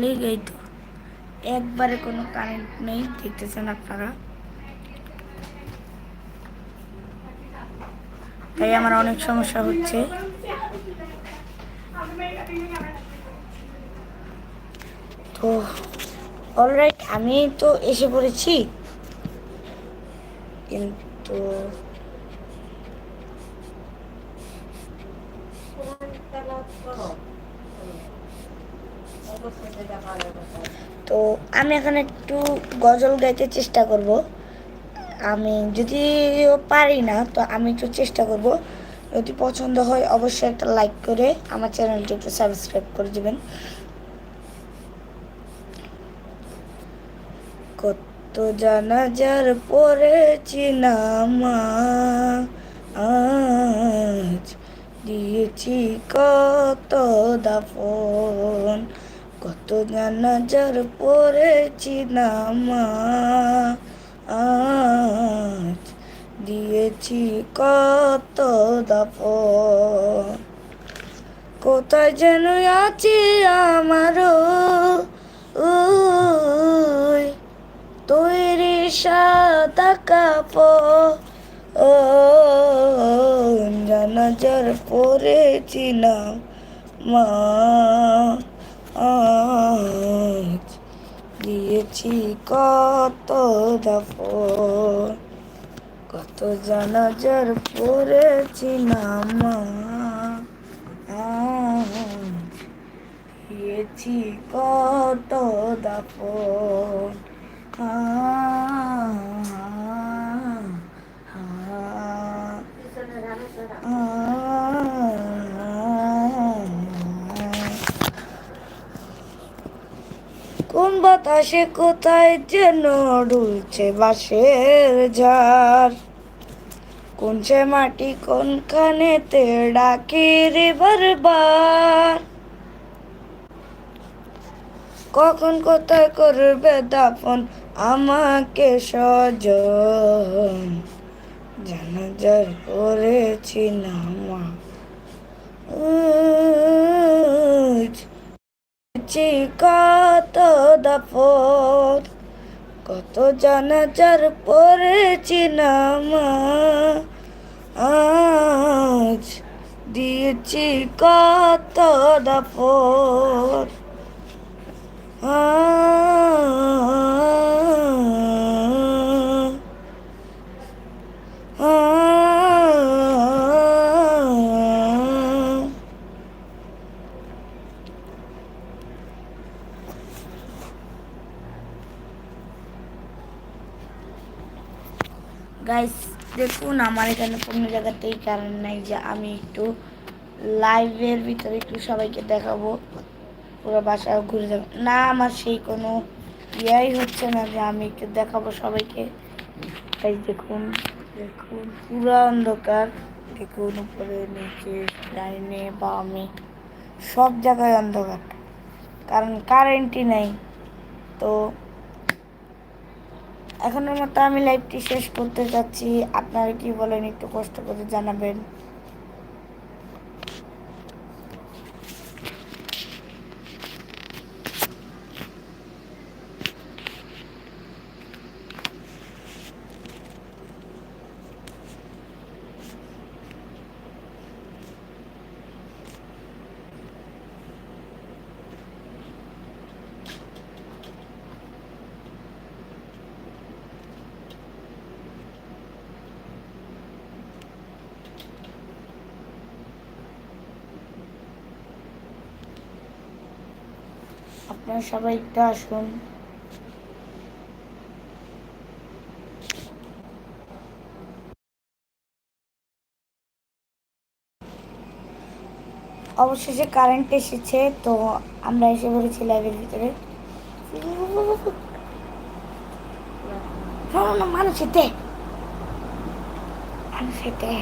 লেগেই তো। একবারে কোনো কারেন্ট নেই, দেখতেছেন আপনারা? তাই আমার অনেক সমস্যা হচ্ছে। তো অলরাইট আমি তো এসে পড়েছি। কিন্তু তো আমি এখন একটু গজল গাইতে চেষ্টা করব। আমি যদিও পারি না, তো আমি একটু চেষ্টা করব। যদি পছন্দ হয়, অবশ্যই একটা লাইক করে আমার চ্যানেলটি একটু সাবস্ক্রাইব করে দেবেন। কত জানাজার পড়েছি নামা আজ দিয়েছি কত দাফন। কত জানাজার পড়েছি নামা দিয়েছি কত দাপ কোথায় যেন আছি আমারও। তৈরি সাদা কাপড়। ও জানাজার পড়েছি না মা। আজ দিয়েছি কত দাফন কত জানাজার পড়েছি নামা দিয়েছি কত দাফন। কোন বাতাসে কোথায় যেন ডুলছে বাঁশের ঝাড়? কোন সে মাটি কোনখানেতে ডাকে রে বারবার? কখন কোথায় করবে দাফন আমাকে সজন জানাজার করেছি না মা। ছি কত দাফন কত জানাজার পড়েছি নামা আজ দিয়েছি কত দাফন গাইস দেখুন, আমার এখানে কোনো জায়গাতেই কারণ নাই যে আমি একটু লাইভের ভিতরে একটু সবাইকে দেখাবো। পুরো বাসা ঘুরে যাবে না, আমার সেই কোনো ইয়াই হচ্ছে না যে আমি একটু দেখাবো সবাইকে। তাই দেখুন দেখুন, পুরো অন্ধকার। দেখুন, উপরে, নিচে, ডাইনে, বামে, সব জায়গায় অন্ধকার। কারণ কারেন্টই নেই। তো এখনের মতো আমি লাইভটি শেষ করতে যাচ্ছি। আপনারা কি বলেন একটু কষ্ট করে জানাবেন। আপনারা সবাই একটু আসুন। অবশেষে কারেন্ট এসেছে তো আমরা এসে পড়েছি লাইভের ভিতরে। মানুষ এতে। মানুষ এতে।